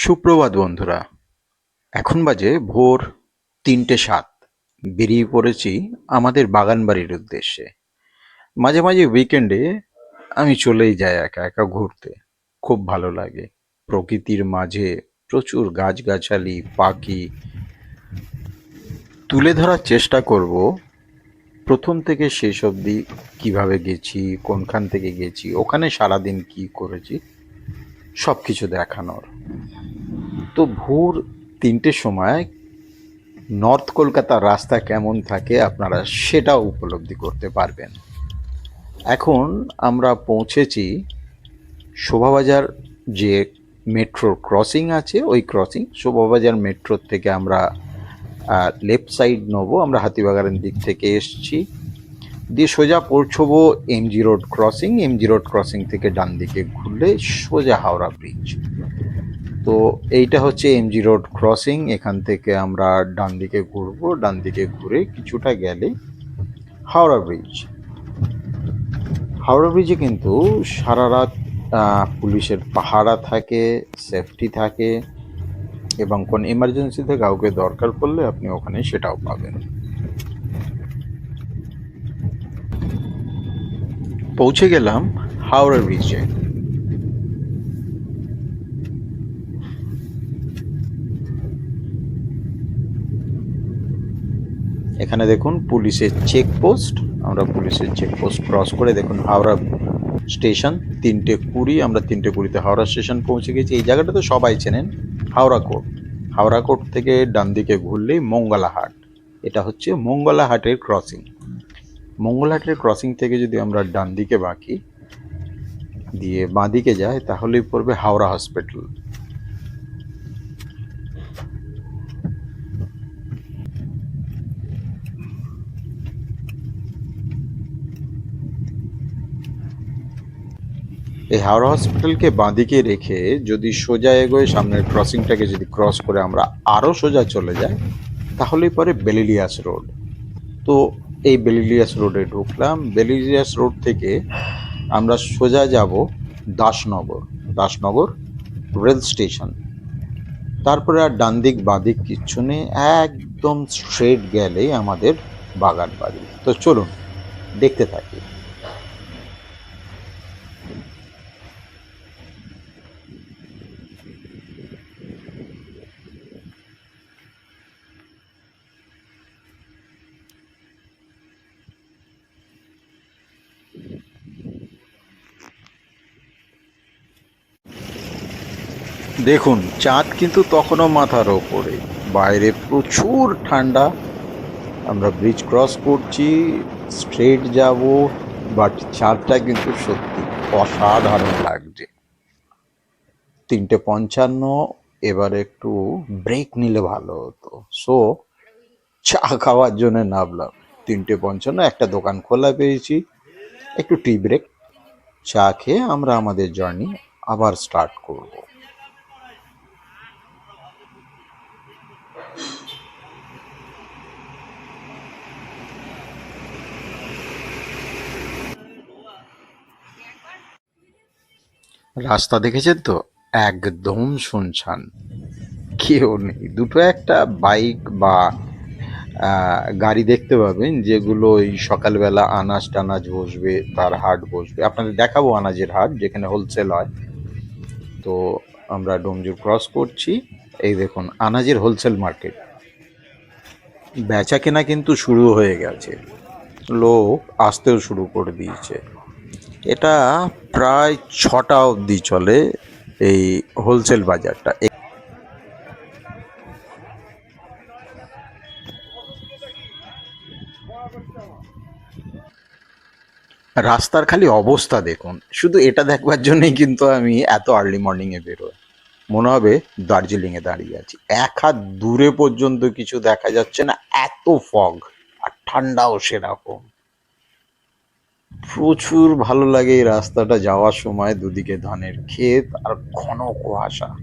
সুপ্রভাত বন্ধুরা, এখন বাজে ভোর তিনটে সাত। বেরিয়ে পড়েছি আমাদের বাগান বাড়ির উদ্দেশ্যে। মাঝে মাঝে উইকেন্ডে আমি চলেই যাই একা একা ঘুরতে। খুব ভালো লাগে। প্রকৃতির মাঝে প্রচুর গাছগাছালি, পাখি। তুলে ধরার চেষ্টা করব, প্রথম থেকে শেষ অবধি কীভাবে গেছি, কোনখান থেকে গেছি, ওখানে সারাদিন কি করেছি সব কিছু দেখানোর। তো ভোর তিনটের সময় নর্থ কলকাতার রাস্তা কেমন থাকে আপনারা সেটাও উপলব্ধি করতে পারবেন। এখন আমরা পৌঁছেছি শোভাবাজার যে মেট্রোর ক্রসিং আছে, ওই ক্রসিং শোভাবাজার মেট্রোর থেকে আমরা লেফট সাইড নেব, আমরা হাতিবাগানের দিক থেকে এসছি। দিয়ে সোজা পৌঁছবো M G road crossing M G road crossing থেকে ডান দিকে ঘুরলে সোজা হাওড়া ব্রিজ তো এইটা হচ্ছে এমজি রোড ক্রসিং এখান থেকে আমরা ডান দিকে ঘুরবো, ডান দিকে ঘুরে কিছুটা গেলে হাওড়া ব্রিজ হাওড়া ব্রিজে কিন্তু সারা রাত পুলিশের পাহারা থাকে সেফটি থাকে এবং কোন এমার্জেন্সিতে কাউকে দরকার পড়লে আপনি ওখানে সেটাও পাবেন। পৌঁছে গেলাম হাওড়া ব্রিজে এখানে দেখুন পুলিশের চেকপোস্ট। আমরা পুলিশের চেকপোস্ট ক্রস করে দেখুন হাওড়া স্টেশন, তিনটে কুড়ি, আমরা তিনটে কুড়িতে হাওড়া স্টেশন পৌঁছে গেছি। এই জায়গাটা তো সবাই চেনেন, হাওড়া কোর্ট। হাওড়া কোর্ট থেকে ডান দিকে ঘুরলেই মঙ্গলাহাট। এটা হচ্ছে মঙ্গলাহাটের ক্রসিং। মঙ্গলহাটের ক্রসিং থেকে যদি আমরা ডান দিকে বাঁকি, দিয়ে বাঁদিকে যাই, তাহলেই পড়বে হাওড়া হসপিটাল। এই হাওড়া হসপিটালকে বাঁদিকে রেখে যদি সোজা এগোয়, সামনের ক্রসিংটাকে যদি ক্রস করে আমরা আরও সোজা চলে যাই, তাহলেই পরে বেলিলিয়াস রোড। তো এই বেলিলিয়াস রোডে ঢুকলাম। বেলিলিয়াস রোড থেকে আমরা সোজা যাব দাসনগর দাসনগর রেল স্টেশন। তারপরে আর ডান দিক বাদিক কিচ্ছু নেই, একদম স্ট্রেট গেলেই আমাদের বাগান বাড়ি তো চলুন, দেখতে থাকি। দেখুন, চাঁদ কিন্তু তখনও মাথার ওপরে। বাইরে প্রচুর ঠান্ডা। আমরা ব্রিজ ক্রস করছি স্ট্রেট যাব বাট চাঁদটা কিন্তু সত্যি অসাধারণ লাগছে। তিনটে পঞ্চান্ন, এবার একটু ব্রেক নিলে ভালো হতো। সো চা খাওয়ার জন্য নামলাম। তিনটে পঞ্চান্ন, একটা দোকান খোলা পেয়েছি। একটু টি ব্রেক চা খেয়ে আমরা আমাদের জার্নি আবার স্টার্ট করব। রাস্তা দেখেছেন তো? একদম শুনছান। কেউ নেই। দুটো একটা বাইক বা গাড়ি দেখতে পাবেন যেগুলো ওই সকালবেলা আনাজ টানাজ বসবে, তার হাট বসবে। আপনাদের দেখাবো আনাজের হাট, যেখানে হোলসেল হয়। তো আমরা ডোমজুর ক্রস করছি। এই দেখুন, আনাজের হোলসেল মার্কেট বেচা কেনা কিন্তু শুরু হয়ে গেছে। লোক আসতেও শুরু করে দিয়েছে। এটা প্রায় ছটা অবধি চলে এই হোলসেল বাজারটা। রাস্তার খালি অবস্থা দেখুন। শুধু এটা দেখবার জন্যই কিন্তু আমি এত আর্লি মর্নিংয়ে বেরোই। মনে হবে দার্জিলিংয়ে দাঁড়িয়ে আছি। এক হাত দূরে পর্যন্ত কিছু দেখা যাচ্ছে না, এত ফগ আর ঠান্ডাও সেরকম। প্রচুর ভালো লাগে এই রাস্তাটা যাওয়ার সময়, দুদিকে ধানের ক্ষেত আর ঘন কুয়াশা।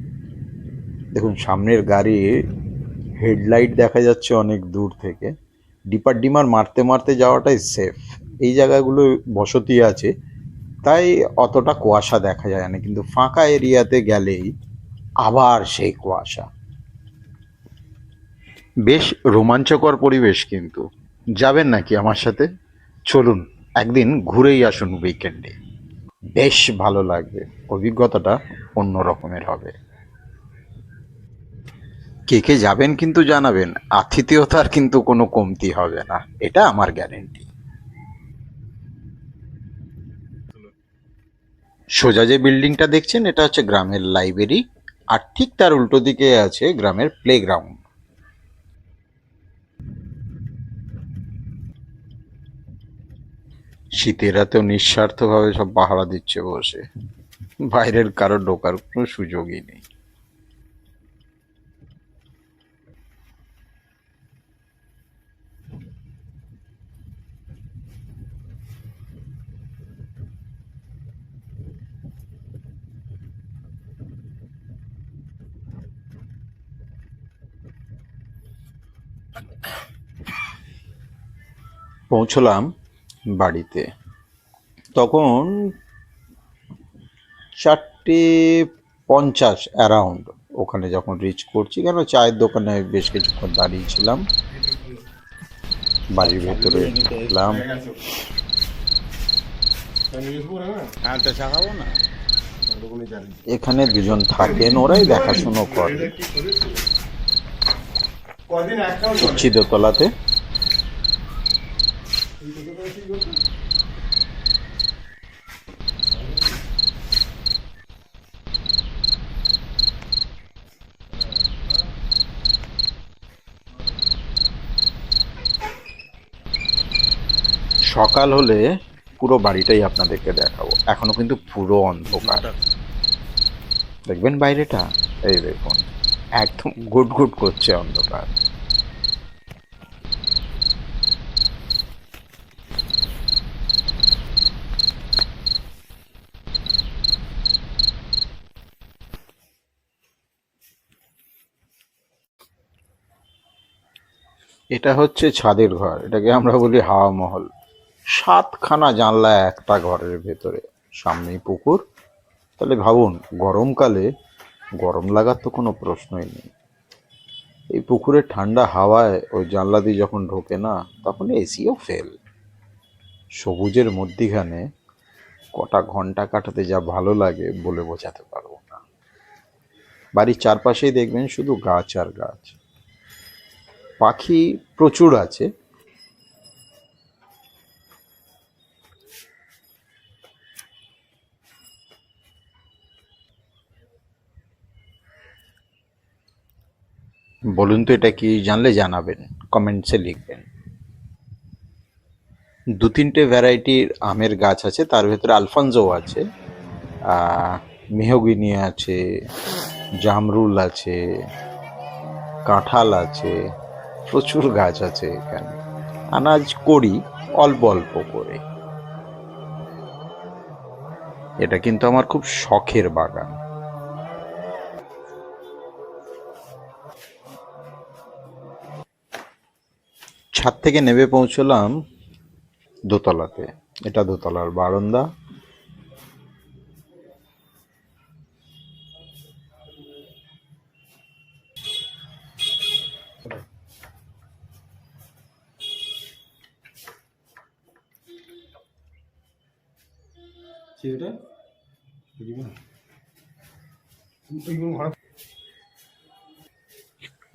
দেখুন, সামনের গাড়ির হেডলাইট দেখা যাচ্ছে অনেক দূর থেকে। ডিপার ডিমার মারতে মারতে যাওয়াটাই সেফ। এই জায়গাগুলো বসতি আছে, তাই অতটা কুয়াশা দেখা যায় না। কিন্তু ফাঁকা এরিয়াতে গেলেই আবার সেই কুয়াশা। বেশ রোমাঞ্চকর পরিবেশ কিন্তু। যাবেন নাকি আমার সাথে? চলুন। একদিন ঘুরেই আসুন উইকেন্ডে বেশ ভালো লাগবে, অভিজ্ঞতাটা অন্য রকমের হবে। কে কে যাবেন কিন্তু জানাবেন, আতিথেয়তার কিন্তু কোনো কমতি হবে না, এটা আমার গ্যারেন্টি সোজা যে বিল্ডিংটা দেখছেন, এটা হচ্ছে গ্রামের লাইব্রেরি আর ঠিক তার উল্টো দিকে আছে গ্রামের প্লেগ্রাউন্ড শীতের রাতেও নিঃস্বার্থভাবে সব পাহারা দিচ্ছে বসে। বাইরের কারও ঢোকার কোনো সুযোগই নেই। পৌঁছলাম। বাড়িতে। তখন চারটে পঞ্চাশ অ্যারাউন্ড ওখানে যখন রিচ করছি কেন চায়ের দোকানে বেশ কিছুক্ষণ দাঁড়িয়েছিলাম। বাড়ির ভেতরে এখানে দুজন থাকেন ওরাই দেখাশুনো করে। কদিন সকাল হলে পুরো বাড়িটাই আপনাদেরকে দেখাবো। এখনও কিন্তু পুরো অন্ধকার। দেখবেন বাইরেটা? এই দেখুন একদম গুট গুট করছে অন্ধকার। এটা হচ্ছে ছাদের ঘর এটাকে আমরা বলি হাওয়া মহল। সাতখানা জানলা একটা ঘরের ভেতরে, সামনেই পুকুর। তাহলে ভাবুন, গরমকালে গরম লাগার তো কোনো প্রশ্নই নেই। এই পুকুরের ঠান্ডা হাওয়ায় ওই জানলা দিয়ে যখন ঢোকে না, তখন এসিও ফেল। সবুজের মধ্যিখানে কটা ঘণ্টা কাটাতে যা ভালো লাগে বলে বোঝাতে পারব না। বাড়ির চারপাশেই দেখবেন শুধু গাছ আর গাছ। পাখি প্রচুর আছে বলুন তো এটা কি জানলে জানাবেন কমেন্টসে লিখবেন। দু তিনটে ভ্যারাইটির আমের গাছ আছে, তার ভেতরে আলফানজো আছে মেহগিনি আছে, জামরুল আছে, কাঁঠাল আছে, প্রচুর গাছ আছে এখানে। আনাজ করি, অল্প অল্প করে। এটা কিন্তু আমার খুব শখের বাগান। থেকে নেমে পৌঁছলাম দোতলাতে। এটা দোতলার বারান্দা।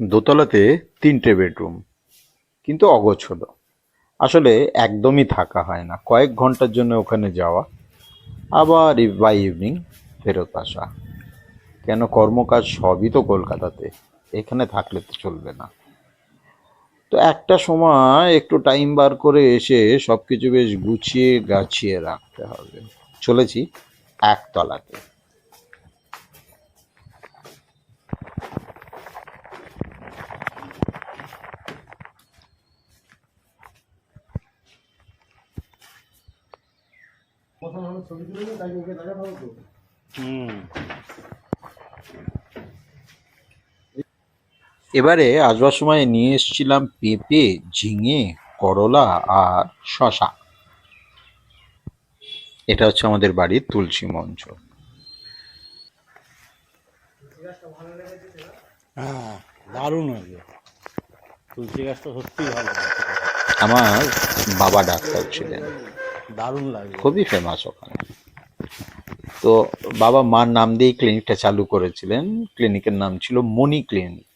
দোতলাতে তিনটে বেডরুম। কিন্তু অগোছলো। আসলে একদমই থাকা হয় না। কয়েক ঘণ্টার জন্য ওখানে যাওয়া, আবার বাই ইভিনিং ফেরত আসা। কেন কর্মকাজ সবই তো কলকাতাতে, এখানে থাকলে তো চলবে না। তো একটা সময় একটু টাইম বার করে এসে সব কিছু বেশ গুছিয়ে গাছিয়ে রাখতে হবে। চলেছি একতলাতে। ছবি তুলে তাই ওকে দেখা পাবো তো হুম। এবারে আসবার সময় নিয়ে এসেছিলাম পেঁপে ঝিঙে করলা আর শশা এটা হচ্ছে আমাদের বাড়ির তুলসী মঞ্চ হ্যাঁ দারুণ হয়েছে। তুলসী গাছটা সত্যিই ভালো আমার বাবা ডাক্তার ছিলেন। দারুণ লাগে। খুবই ফেমাস ওখানে। তো বাবা মার নাম দিয়ে ক্লিনিকটা চালু করেছিলেন। ক্লিনিকের নাম ছিল মনি ক্লিনিক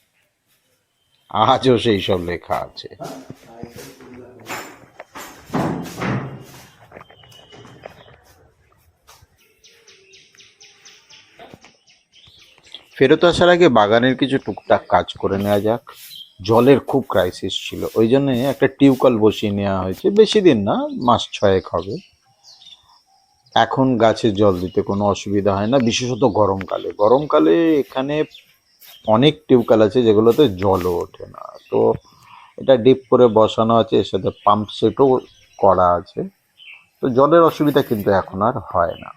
আজও সেই সব লেখা আছে। ফেরত আসার আগে বাগানের কিছু টুকটাক কাজ করে নেওয়া যাক। জলের খুব ক্রাইসিস ছিল। ওই জন্য একটা টিউবকল বসিয়ে নেওয়া হয়েছে। বেশি দিন না, মাস ছয়েক হবে। এখন গাছে জল দিতে কোনো অসুবিধা হয় না, বিশেষত গরমকালে। গরমকালে এখানে অনেক টিউবওয়েল আছে যেগুলোতে জলও ওঠে না। তো এটা ডিপ করে বসানো আছে, এর সাথে পাম্প সেটও করা আছে। তো জলের অসুবিধা কিন্তু এখন আর হয় না।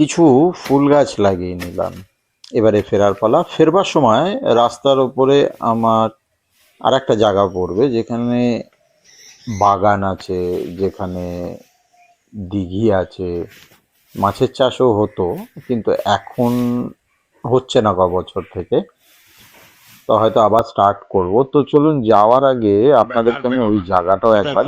কিছু ফুল গাছ লাগিয়ে নিলাম। এবারে ফেরার পালা। ফেরবার সময় রাস্তার উপরে আমার আর একটা জায়গা পড়বে যেখানে বাগান আছে যেখানে দিঘি আছে। মাছের চাষও হতো কিন্তু এখন হচ্ছে না ক বছর থেকে। তো হয়তো আবার স্টার্ট করব। তো চলুন যাওয়ার আগে আপনাদেরকে আমি ওই জায়গাটাও একবার